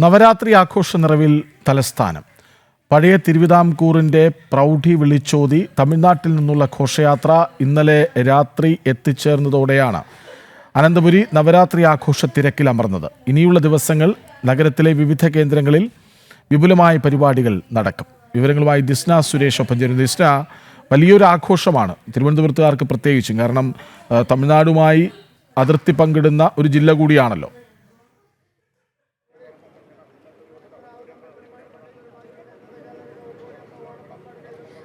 നവരാത്രി ആഘോഷ നിറവിൽ തലസ്ഥാനം. പഴയ തിരുവിതാംകൂറിന്റെ പ്രൗഢി വിളിച്ചോതി തമിഴ്നാട്ടിൽ നിന്നുള്ള ഘോഷയാത്ര ഇന്നലെ രാത്രി എത്തിച്ചേർന്നതോടെയാണ് അനന്തപുരി നവരാത്രി ആഘോഷ തിരക്കിൽ അമർന്നത്. ഇനിയുള്ള ദിവസങ്ങൾ നഗരത്തിലെ വിവിധ കേന്ദ്രങ്ങളിൽ വിപുലമായ പരിപാടികൾ നടക്കും. വിവരങ്ങളുമായി ദിസ്ന സുരേഷ് ഒപ്പം ചേരുന്നു. ദിസ്ന വലിയൊരു ആഘോഷമാണ് തിരുവനന്തപുരത്തുകാർക്ക് പ്രത്യേകിച്ചും. കാരണം തമിഴ്നാടുമായി അതിർത്തി പങ്കിടുന്ന ഒരു ജില്ല കൂടിയാണല്ലോ.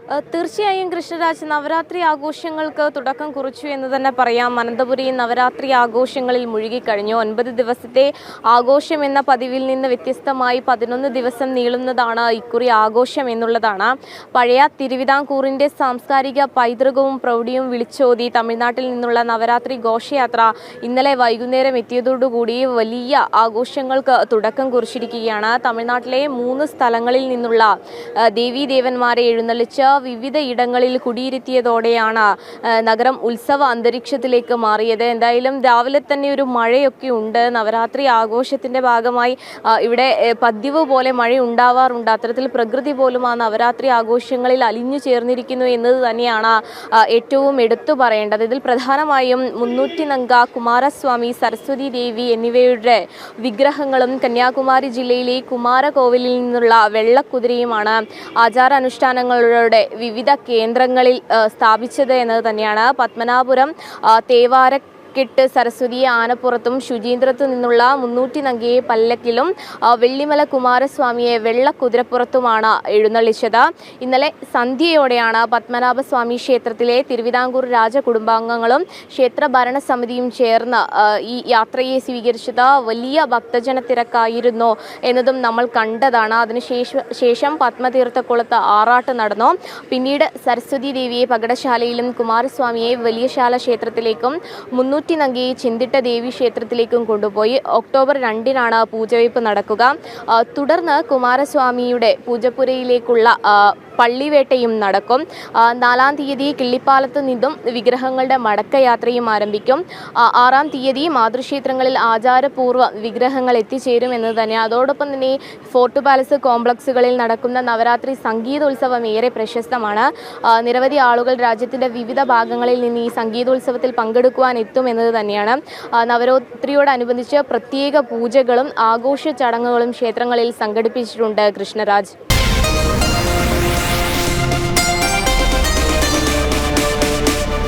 തീർച്ചയായും കൃഷ്ണരാജ് നവരാത്രി ആഘോഷങ്ങൾക്ക് തുടക്കം കുറിച്ചു എന്ന് തന്നെ പറയാം. അനന്തപുരി നവരാത്രി ആഘോഷങ്ങളിൽ മുഴുകിക്കഴിഞ്ഞു. ഒൻപത് ദിവസത്തെ ആഘോഷം എന്ന പതിവിൽ നിന്ന് വ്യത്യസ്തമായി പതിനൊന്ന് ദിവസം നീളുന്നതാണ് ഇക്കുറി ആഘോഷം എന്നുള്ളതാണ്. പഴയ തിരുവിതാംകൂറിന്റെ സാംസ്കാരിക പൈതൃകവും പ്രൗഢിയും വിളിച്ചോതി തമിഴ്നാട്ടിൽ നിന്നുള്ള നവരാത്രി ഘോഷയാത്ര ഇന്നലെ വൈകുന്നേരം എത്തിയതോടുകൂടി വലിയ ആഘോഷങ്ങൾക്ക് തുടക്കം കുറിച്ചിരിക്കുകയാണ്. തമിഴ്നാട്ടിലെ മൂന്ന് സ്ഥലങ്ങളിൽ നിന്നുള്ള ദേവീദേവന്മാരെ എഴുന്നള്ളിച്ച് വിവിധ ഇടങ്ങളിൽ കുടിയിരുത്തിയതോടെയാണ് നഗരം ഉത്സവ അന്തരീക്ഷത്തിലേക്ക് മാറിയത്. എന്തായാലും രാവിലെ തന്നെ ഒരു മഴയൊക്കെ ഉണ്ട്. നവരാത്രി ആഘോഷത്തിന്റെ ഭാഗമായി ഇവിടെ പതിവ് പോലെ മഴ ഉണ്ടാവാറുണ്ട്. അത്തരത്തിൽ പ്രകൃതി പോലും ആ നവരാത്രി ആഘോഷങ്ങളിൽ അലിഞ്ഞു ചേർന്നിരിക്കുന്നു എന്നത് തന്നെയാണ് ഏറ്റവും എടുത്തു പറയേണ്ടത്. ഇതിൽ പ്രധാനമായും മുന്നൂറ്റി നങ്ക കുമാരസ്വാമി സരസ്വതി ദേവി എന്നിവയുടെ വിഗ്രഹങ്ങളും കന്യാകുമാരി ജില്ലയിലെ കുമാരകോവിലിൽ നിന്നുള്ള വെള്ളക്കുതിരയുമാണ് ആചാരാനുഷ്ഠാനങ്ങളുടെ വിവിധ കേന്ദ്രങ്ങളിൽ സ്ഥാപിച്ചത് എന്നത് തന്നെയാണ്. പത്മനാപുരം തേവാര കെട്ട് സരസ്വതി ആനപ്പുറത്തും ശുചീന്ദ്രത്തു നിന്നുള്ള മുന്നൂറ്റി നങ്കിയെ പല്ലക്കിലും വെള്ളിമല കുമാരസ്വാമിയെ വെള്ളക്കുതിരപ്പുറത്തുമാണ് എഴുന്നള്ളിച്ചത്. ഇന്നലെ സന്ധ്യയോടെയാണ് പത്മനാഭസ്വാമി ക്ഷേത്രത്തിലെ തിരുവിതാംകൂർ രാജകുടുംബാംഗങ്ങളും ക്ഷേത്ര ഭരണസമിതിയും ചേർന്ന് ഈ യാത്രയെ സ്വീകരിച്ചത് വലിയ ഭക്തജന തിരക്കായിരുന്നു എന്നതും നമ്മൾ കണ്ടതാണ്. അതിനുശേഷം ശേഷം പത്മതീർത്ഥക്കുളത്ത് ആറാട്ട് നടന്നു. പിന്നീട് സരസ്വതി ദേവിയെ പകടശാലയിലും കുമാരസ്വാമിയെ വലിയശാല ക്ഷേത്രത്തിലേക്കും മുന്നൂറ്റി നങ്കയെ ചിന്തിട്ട ദേവി ക്ഷേത്രത്തിലേക്കും കൊണ്ടുപോയി. ഒക്ടോബർ രണ്ടിനാണ് പൂജവയ്പ് നടക്കുക. തുടർന്ന് കുമാരസ്വാമിയുടെ പൂജപ്പുരയിലേക്കുള്ള പള്ളിവേട്ടയും നടക്കും. നാലാം തീയതി കിള്ളിപ്പാലത്ത് നിന്നും വിഗ്രഹങ്ങളുടെ മടക്കയാത്രയും ആരംഭിക്കും. ആറാം തീയതി മാതൃക്ഷേത്രങ്ങളിൽ ആചാരപൂർവ വിഗ്രഹങ്ങൾ എത്തിച്ചേരും എന്ന് തന്നെ. അതോടൊപ്പം തന്നെ ഫോർട്ട് പാലസ് കോംപ്ലക്സുകളിൽ നടക്കുന്ന നവരാത്രി സംഗീതോത്സവം ഏറെ പ്രശസ്തമാണ്. നിരവധി ആളുകൾ രാജ്യത്തിന്റെ വിവിധ ഭാഗങ്ങളിൽ നിന്ന് ഈ സംഗീതോത്സവത്തിൽ പങ്കെടുക്കുവാൻ എത്തും എന്നത് തന്നെയാണ്. നവരാത്രിയോടനുബന്ധിച്ച് പ്രത്യേക പൂജകളും ആഘോഷ ചടങ്ങുകളും ക്ഷേത്രങ്ങളിൽ സംഘടിപ്പിച്ചിട്ടുണ്ട് കൃഷ്ണരാജ്.